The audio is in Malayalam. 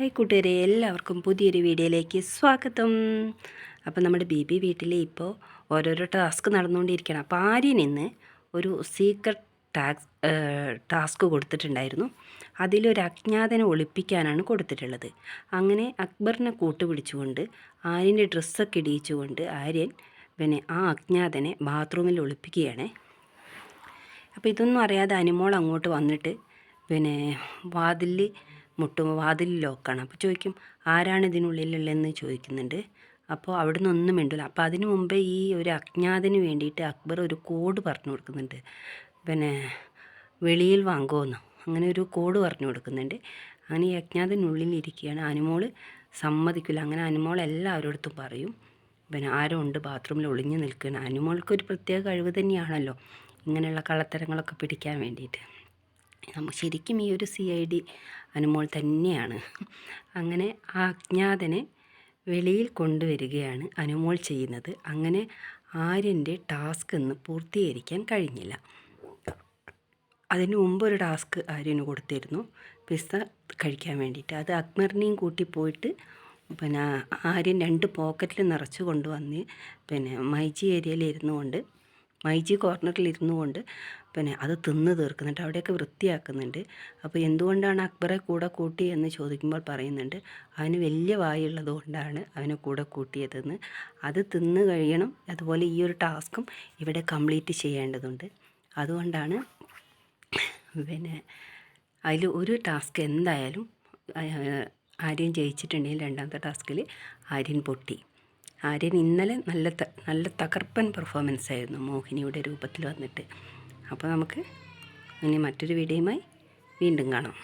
ഹായ് കൂട്ടുകാരെ എല്ലാവർക്കും പുതിയൊരു വീഡിയോയിലേക്ക് സ്വാഗതം. അപ്പോൾ നമ്മുടെ ബി വീട്ടിൽ ഇപ്പോൾ ഓരോരോ ടാസ്ക് നടന്നുകൊണ്ടിരിക്കുകയാണ്. അപ്പോൾ ആര്യൻ ഇന്ന് ഒരു സീക്രട്ട് ടാക്സ് ടാസ്ക് കൊടുത്തിട്ടുണ്ടായിരുന്നു. അതിലൊരു അജ്ഞാതനെ ഒളിപ്പിക്കാനാണ് കൊടുത്തിട്ടുള്ളത്. അങ്ങനെ അക്ബറിനെ കൂട്ടുപിടിച്ചുകൊണ്ട് ആര്യന്റെ ഡ്രസ്സൊക്കെ ഇടിയിച്ചുകൊണ്ട് ആര്യൻ പിന്നെ ആ അജ്ഞാതനെ ബാത്റൂമിൽ ഒളിപ്പിക്കുകയാണ്. അപ്പോൾ ഇതൊന്നും അറിയാതെ അനുമോൾ അങ്ങോട്ട് വന്നിട്ട് പിന്നെ വാതിലിൽ മുട്ടുമ്പോൾ വാതിൽ ലോക്കാണ് അപ്പോൾ ചോദിക്കും ആരാണ് ഇതിനുള്ളിലുള്ളതെന്ന്? ചോദിക്കുന്നുണ്ട്. അപ്പോൾ അവിടെ നിന്നൊന്നും മിണ്ടില്ല അപ്പോൾ അതിനു മുമ്പേ ഈ ഒരു അജ്ഞാതന് വേണ്ടിയിട്ട് അക്ബർ ഒരു കോഡ് പറഞ്ഞു കൊടുക്കുന്നുണ്ട്. പിന്നെ വെളിയിൽ വാങ്ങുമെന്ന് അങ്ങനെ ഒരു കോഡ് പറഞ്ഞു കൊടുക്കുന്നുണ്ട്. അങ്ങനെ ഈ അജ്ഞാതനുള്ളിൽ ഇരിക്കുകയാണ്. അനുമോൾ സമ്മതിക്കില്ല. അങ്ങനെ അനുമോൾ എല്ലാവരോടത്തും പറയും. പിന്നെ ആരോ ഉണ്ട് ബാത്റൂമിൽ ഒളിഞ്ഞു നിൽക്കുകയാണ്. അനുമോൾക്കൊരു പ്രത്യേക കഴിവ് തന്നെയാണല്ലോ ഇങ്ങനെയുള്ള കള്ളത്തരങ്ങളൊക്കെ പിടിക്കാൻ വേണ്ടിയിട്ട്. ശരിക്കും ഈ ഒരു സി ഐ ഡി അനുമോൾ തന്നെയാണ്. അങ്ങനെ ആ അജ്ഞാതനെ വെളിയിൽ കൊണ്ടുവരികയാണ് അനുമോൾ ചെയ്യുന്നത്. അങ്ങനെ ആര്യന്റെ ടാസ്ക് ഇന്ന് പൂർത്തീകരിക്കാൻ കഴിഞ്ഞില്ല. അതിന് മുമ്പ് ഒരു ടാസ്ക് ആര്യന് കൊടുത്തിരുന്നു. പിസ്ത കഴിക്കാൻ വേണ്ടിയിട്ട്. അത് അക്മറിനെയും കൂട്ടി പോയിട്ട് പിന്നെ ആര്യൻ രണ്ട് പോക്കറ്റിൽ നിറച്ച് കൊണ്ടുവന്ന് പിന്നെ മൈജി ഏരിയയിൽ ഇരുന്നു കൊണ്ട് മൈജി കോർണറിൽ ഇരുന്നു കൊണ്ട് പിന്നെ അത് തിന്ന് തീർക്കുന്നുണ്ട് അവിടെയൊക്കെ വൃത്തിയാക്കുന്നുണ്ട്. അപ്പോൾ എന്തുകൊണ്ടാണ് അക്ബറെ കൂടെ കൂട്ടി എന്ന് ചോദിക്കുമ്പോൾ പറയുന്നുണ്ട് അവന് വലിയ വായുള്ളത് കൊണ്ടാണ് അവനെ കൂടെ കൂട്ടിയതെന്ന്. അത് തിന്ന് കഴിയണം. അതുപോലെ ഈ ഒരു ടാസ്കും ഇവിടെ കംപ്ലീറ്റ് ചെയ്യേണ്ടതുണ്ട്. അതുകൊണ്ടാണ് പിന്നെ അതിൽ ഒരു ടാസ്ക് എന്തായാലും ആര്യൻ ജയിച്ചിട്ടുണ്ടെങ്കിൽ രണ്ടാമത്തെ ടാസ്കിൽ ആര്യൻ പൊട്ടി. ആര്യൻ ഇന്നലെ നല്ല നല്ല തകർപ്പൻ പെർഫോമൻസ് ആയിരുന്നു മോഹിനിയുടെ രൂപത്തിൽ വന്നിട്ട്. അപ്പോൾ നമുക്ക് ഇനി മറ്റൊരു വീഡിയോയുമായി വീണ്ടും കാണാം.